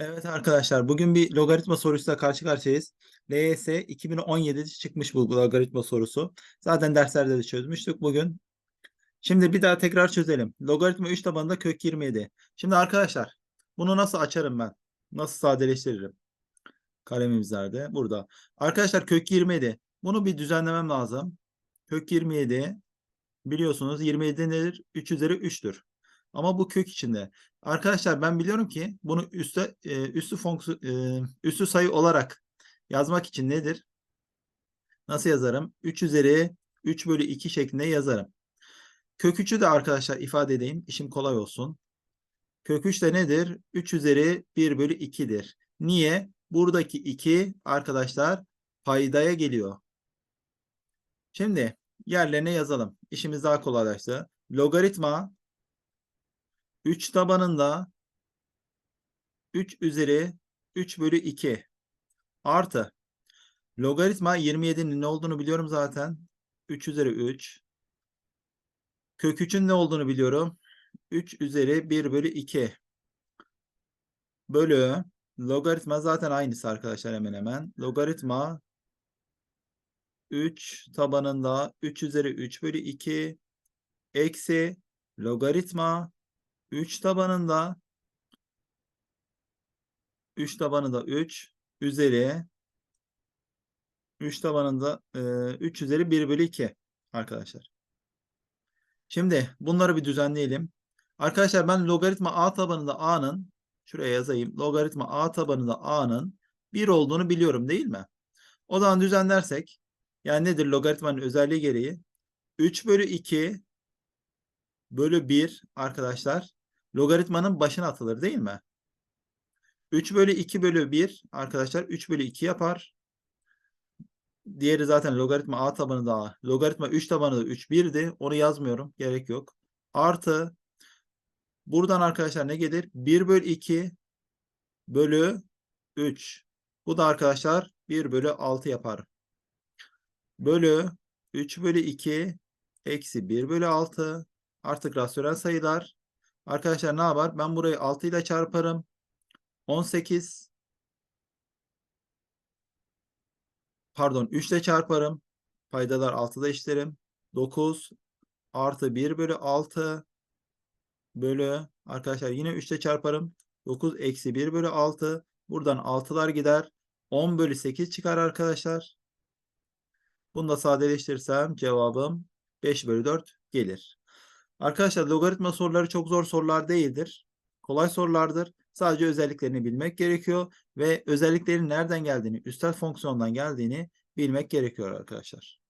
Evet arkadaşlar bugün bir logaritma sorusuyla karşı karşıyayız. LYS 2017'de çıkmış bu logaritma sorusu. Zaten derslerde de çözmüştük bugün. Şimdi bir daha tekrar çözelim. Logaritma 3 tabanında kök 27. Şimdi arkadaşlar bunu nasıl açarım ben? Nasıl sadeleştiririm? Kalemimiz? Burada. Arkadaşlar kök 27. Bunu bir düzenlemem lazım. Kök 27 biliyorsunuz 27 nedir? 3 üzeri 3'tür. Ama bu kök içinde. Arkadaşlar ben biliyorum ki bunu üste, e, üstü fonksiyon e, üstü sayı olarak yazmak için nedir? Nasıl yazarım? 3 üzeri 3 bölü 2 şeklinde yazarım. Kök 3'ü de arkadaşlar ifade edeyim. İşim kolay olsun. Kök 3 de nedir? 3 üzeri 1 bölü 2'dir. Niye? Buradaki 2 arkadaşlar paydaya geliyor. Şimdi yerlerine yazalım. İşimiz daha kolaylaştı. Logaritma 3 tabanında 3 üzeri 3 bölü 2 artı logaritma 27'nin ne olduğunu biliyorum zaten. 3 üzeri 3 kök 3'ün ne olduğunu biliyorum. 3 üzeri 1 bölü 2 bölü logaritma zaten aynısı arkadaşlar hemen hemen. Logaritma 3 tabanında 3 üzeri 3 bölü 2 eksi logaritma 3 tabanında 3 tabanında 3 üzeri 3 tabanında e, 3 üzeri 1 bölü 2 arkadaşlar. Şimdi bunları bir düzenleyelim. Arkadaşlar ben logaritma a tabanında a'nın şuraya yazayım. Logaritma a tabanında a'nın 1 olduğunu biliyorum değil mi? O zaman düzenlersek yani nedir logaritmanın özelliği gereği 3 bölü 2 bölü 1 arkadaşlar logaritmanın başına atılır değil mi? 3 bölü 2 bölü 1 arkadaşlar 3 bölü 2 yapar. Diğeri zaten logaritma a tabanı da a. Logaritma 3 tabanı da 3 1'di. Onu yazmıyorum. Gerek yok. Artı buradan arkadaşlar ne gelir? 1 bölü 2 bölü 3. Bu da arkadaşlar 1 bölü 6 yapar. Bölü 3 bölü 2 eksi 1 bölü 6 artık rasyonel sayılar. Arkadaşlar ne yapar? Ben burayı 6 ile çarparım. 18 pardon 3 ile çarparım. Paydalar 6'da eşitlerim. 9 artı 1 bölü 6 bölü arkadaşlar yine 3 ile çarparım. 9 eksi 1 bölü 6 buradan 6'lar gider. 10 bölü 8 çıkar arkadaşlar. Bunu da sadeleştirirsem cevabım 5 bölü 4 gelir. Arkadaşlar logaritma soruları çok zor sorular değildir. Kolay sorulardır. Sadece özelliklerini bilmek gerekiyor ve özelliklerin nereden geldiğini, üstel fonksiyondan geldiğini bilmek gerekiyor arkadaşlar.